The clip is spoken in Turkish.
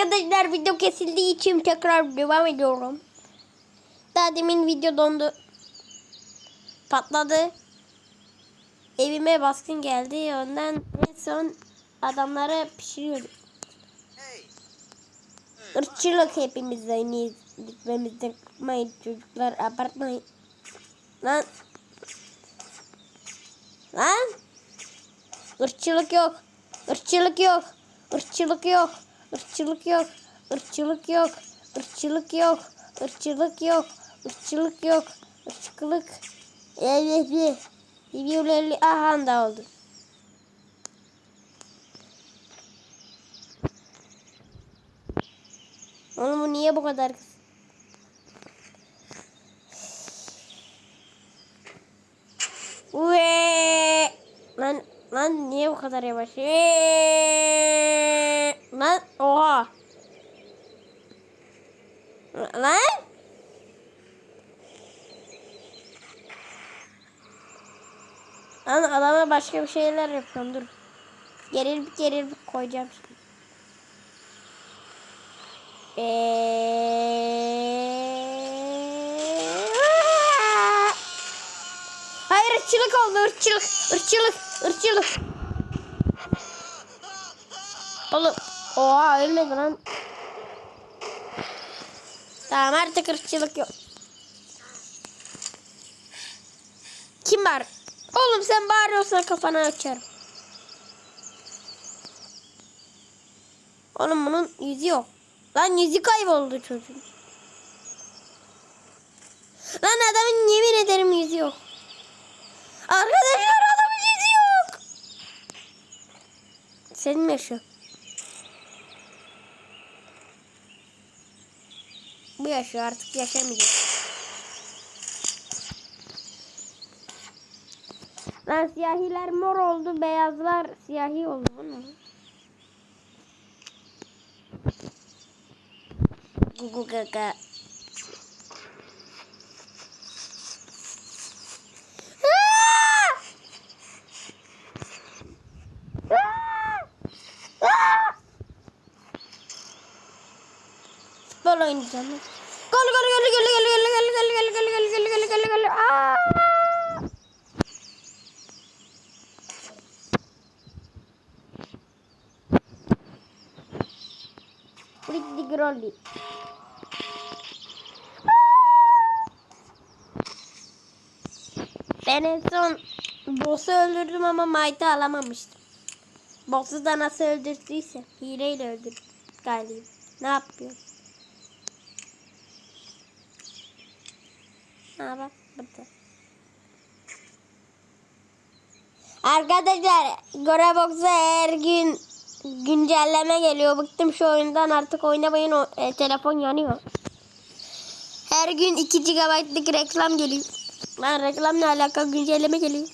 Arkadaşlar video kesildiği için tekrar devam ediyorum. Daha demin video dondu. Patladı. Evime baskın geldi. Ondan en son adamları pişiriyorduk. Irkçılık hepimizde aynıyız. Lütfemizde yapmayın çocuklar abartmayın. Lan. Lan. Irkçılık yok. Irkçılık yok. Irkçılık yok. Irkçılık yok. Irkçılık yok. Irkçılık yok. Irkçılık yok. Irkçılık yok. Irkçılık. Evet. Videoları aha da oldu. Oğlum niye bu kadar? Ve lan lan niye bu kadar yavaş? Eee, Lan oha. Lan Lan adama başka bir şeyler yapıyorum dur. Gerilip gerilip koyacağım şimdi. Eee... Hayır ırkçılık oldu ırkçılık. Irkçılık. Irkçılık. Oğlum. Oha ölmedi lan. Tamam artık ırkçılık yok. Kim var? Oğlum sen bağırıyorsan kafana açarım. Oğlum bunun yüzü yok. Lan yüzü kayboldu çocuğun. Lan adamın yemin ederim yüzü yok. Arkadaşlar adamın yüzü yok. Senin yaşıyor? Bu yaşıyor artık yaşamayacak. Lan siyahiler mor oldu, beyazlar siyahi oldu. Bu ne? Gugu gaga. Futbol oynayacağım. Gol gol gol gol gol gol gol gol gol gol gol gol gol gol gol Grolli. Ben en son boss'u öldürdüm ama Might'ı alamamıştım. Boss'u da nasıl öldürdüyse hileyle öldürdüm galiba. Ne yapıyor? Arkadaşlar Gorabox'a her gün güncelleme geliyor. Bıktım şu oyundan artık oynamayın. O, e, telefon yanıyor. Her gün 2 GB'lık reklam geliyor. Lan reklam ne alaka güncelleme geliyor.